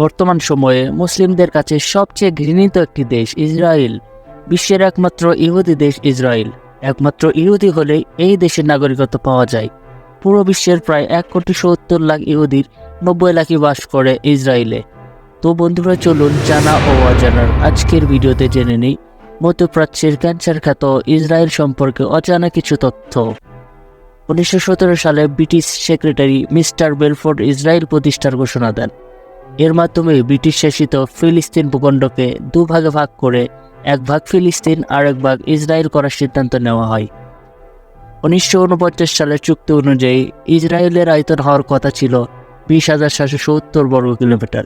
বর্তমান সময়ে মুসলিমদের কাছে সবচেয়ে ঘৃণিত একটি দেশ ইসরায়েল, বিশ্বের একমাত্র ইহুদি দেশ ইসরায়েল। একমাত্র ইহুদি হলে এই দেশের নাগরিকত্ব পাওয়া যায়। পুরো বিশ্বের প্রায় এক কোটি সত্তর লাখ ইহুদির নব্বই লাখই বাস করে ইসরায়েলে। তো বন্ধুরা, চলুন জানা ও অজানার আজকের ভিডিওতে জেনে নিই মধ্যপ্রাচ্যের ক্যান্সার খ্যাত ইসরায়েল সম্পর্কে অজানা কিছু তথ্য। উনিশশো সতেরো সালে ব্রিটিশ সেক্রেটারি মিস্টার বেলফোর্ড ইসরায়েল প্রতিষ্ঠার ঘোষণা দেন। এর মাধ্যমে ব্রিটিশ শাসিত ফিলিস্তিন ভূখণ্ডকে দুভাগে ভাগ করে এক ভাগ ফিলিস্তিন আর এক ভাগ ইসরায়েল করার সিদ্ধান্ত নেওয়া হয়। উনিশশো উনপঞ্চাশ সালের চুক্তি অনুযায়ী ইসরায়েলের আয়তন হওয়ার কথা ছিল বিশ হাজার সাতশো সত্তর বর্গ কিলোমিটার,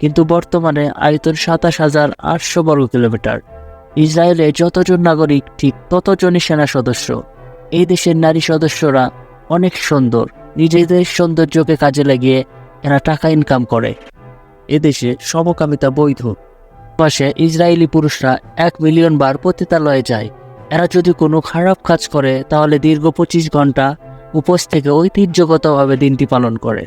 কিন্তু বর্তমানে আয়তন সাতাশ হাজার আটশো বর্গ কিলোমিটার। ইসরায়েলে যতজন নাগরিক, ঠিক ততজনই সেনা সদস্য। এই দেশের নারী সদস্যরা অনেক সুন্দর, নিজেদের সৌন্দর্যকে কাজে লাগিয়ে এরা টাকা ইনকাম করে। এদেশে সমকামিতা বৈধ। মাসে ইসরায়েলি পুরুষরা এক মিলিয়ন বার পতিতালয়ে যায়। এরা যদি কোনো খারাপ কাজ করে, তাহলে দীর্ঘ পঁচিশ ঘণ্টা উপোস থেকে ঐতিহ্যগতভাবে দিনটি পালন করে।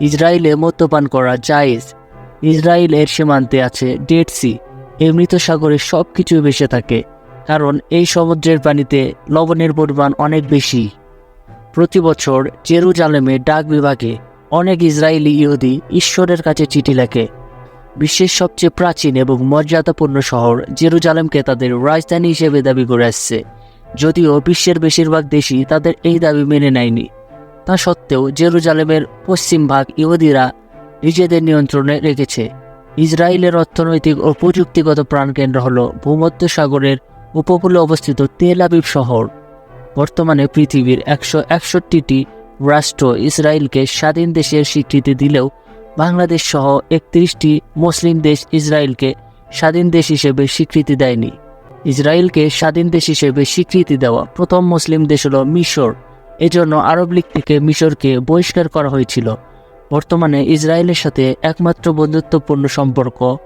ইসরায়েলে মদ্যপান করা জায়েজ। ইসরায়েলের সীমান্তে আছে ডেড সি। এই মৃত সাগরে সব কিছু ভেসে থাকে। কারণ এই সমুদ্রের পানিতে লবণের পরিমাণ অনেক বেশি। প্রতি বছর জেরুজালেমে ডাক বিভাগে অনেক ইসরায়েলি ইহুদি ঈশ্বরের কাছে চিঠি লেখে। বিশ্বের সবচেয়ে প্রাচীন এবং মর্যাদাপূর্ণ শহর জেরুজালেমকে তাদের রাজধানী হিসেবে দাবি করে আসছে। যদিও বিশ্বের বেশিরভাগ দেশই তাদের এই দাবি মেনে নেয়নি। তা সত্ত্বেও জেরুজালেমের পশ্চিম ভাগ ইহুদিরা নিজেদের নিয়ন্ত্রণে রেখেছে। ইসরায়েলের অর্থনৈতিক ও প্রযুক্তিগত প্রাণকেন্দ্র হল ভূমধ্য সাগরের উপকূলে অবস্থিত তেল আবিব শহর। বর্তমানে পৃথিবীর একশো একষট্টিটি রাষ্ট্র ইসরায়েলকে স্বাধীন দেশের স্বীকৃতি দিলেও বাংলাদেশ সহ একত্রিশটি মুসলিম দেশ ইসরায়েলকে স্বাধীন দেশ হিসেবে স্বীকৃতি দেয়নি। ইসরায়েলকে স্বাধীন দেশ হিসেবে স্বীকৃতি দেওয়া প্রথম মুসলিম দেশ হল মিশর। এজন্য আরব লীগ থেকে মিশরকে বহিষ্কার করা হয়েছিল। বর্তমানে ইসরায়েলের সাথে একমাত্র বন্ধুত্বপূর্ণ সম্পর্ক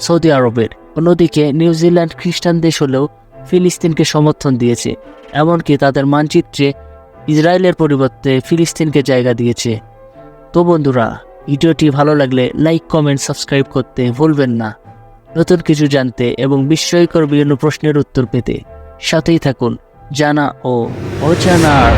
সৌদি আরবের। অন্যদিকে নিউজিল্যান্ড খ্রিস্টান দেশ হলেও ফিলিস্তিনকে সমর্থন দিয়েছে। এমনকি তাদের মানচিত্রে ইসরায়েলের পরিবর্তে ফিলিস্তিনকে জায়গা দিয়েছে। তো বন্ধুরা, ভিডিওটি ভালো লাগলে লাইক, কমেন্ট, সাবস্ক্রাইব করতে ভুলবেন না। নতুন কিছু জানতে এবং বিস্ময়কর বিভিন্ন প্রশ্নের উত্তর পেতে সাথেই থাকুন। জানা ও অজানার